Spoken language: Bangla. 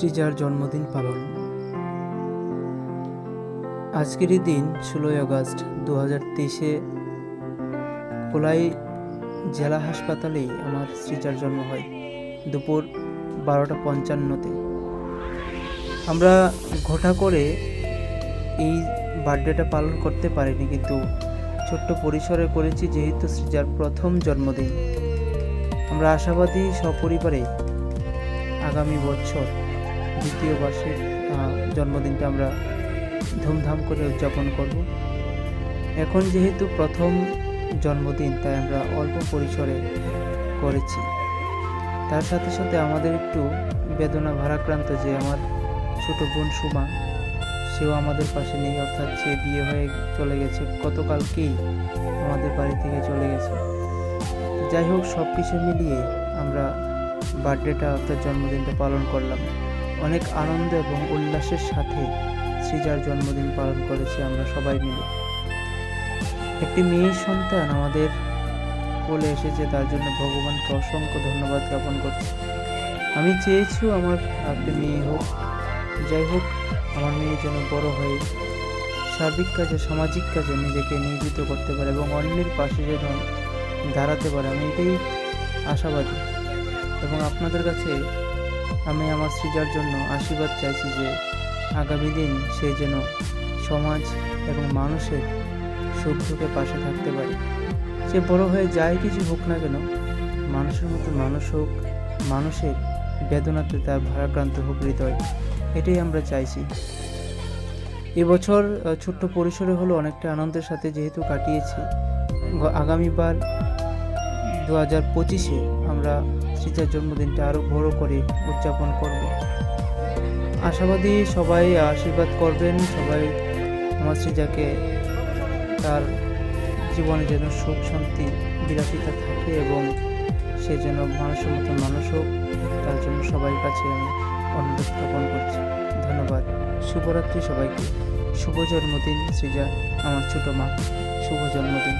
শ্রীজার জন্মদিন পালন। আজকেরই দিন ষোলোই আগস্ট দু হাজার তেইশে। কোলাই জেলা হাসপাতালেই আমার শ্রীজার জন্ম হয়, দুপুর বারোটা পঞ্চান্নতে। আমরা ঘটা করে এই বার্থডেটা পালন করতে পারিনি, কিন্তু ছোট্ট পরিসরে করেছি যেহেতু শ্রীজার প্রথম জন্মদিন। আমরা আশাবাদী সপরিবারে আগামী বছর দ্বিতীয় বার্ষিক আহ, জন্মদিনটা আমরা ধুমধাম করে উদযাপন করব। এখন যেহেতু প্রথম জন্মদিন তাই আমরা অল্প পরিসরে করেছি। তার সাথে সাথে আমাদের একটু বেদনা ভারাক্রান্ত যে আমার ছোট বোন সুমা সেও আমাদের পাশে নেই অর্থাৎ সে বিয়ে হয়ে চলে গেছে। গতকালকেই আমাদের বাড়ি থেকে চলে গেছে। যাই হোক সব কিছু মিলিয়ে আমরা বার্থডেটা অর্থাৎ জন্মদিনটা পালন করলাম। অনেক আনন্দ এবং উল্লাসের সাথে সৃজার জন্মদিন পালন করেছি আমরা সবাই মিলে। একটি মেয়ে সন্তান আমাদের কোলে এসেছে, তার জন্য ভগবানকে অসংখ্য ধন্যবাদ জ্ঞাপন করছি। আমি চেয়েছিও আমার একটি মেয়ে হোক, যাই হোক, আমার মেয়ে যেন বড় হয়ে সার্বিক কাজে, সামাজিক কাজে নিজেকে নিয়োজিত করতে পারে এবং অন্যের পাশে যেন দাঁড়াতে পারে। আমি এটাই আশাবাদী এবং আপনাদের কাছে আমি আমার সৃজার জন্য আশীর্বাদ চাইছি যে আগামী দিন সে যেন সমাজ এবং মানুষের সুখ দুঃখে পাশে থাকতে পারে। সে বড় হয়ে যাই কিছু হোক না কেন, মানুষের মতো মানুষ হোক, মানুষের বেদনাতে তার ভারাক্রান্ত হোক হৃদয়, এটাই আমরা চাইছি। এবছর ছোট্ট পরিসরে হলো অনেকটা আনন্দের সাথে যেহেতু কাটিয়েছি। আগামীবার দু হাজার পঁচিশে আমরা সৃজার জন্মদিনটা আরও বড় করে উদযাপন করব। আশাবাদী সবাই আশীর্বাদ করবেন, সবাই আমার সৃজাকে তার জীবনে যেন সুখ, শান্তি, বিলাসিতা থাকে এবং সে যেন মানুষের মতো মানুষ হোক, তার জন্য সবাই কাছে আমি অনুরোধ জ্ঞাপন করছি। ধন্যবাদ। শুভরাত্রি সবাইকে। শুভ জন্মদিন, সৃজা, আমার ছোট মা। শুভ জন্মদিন।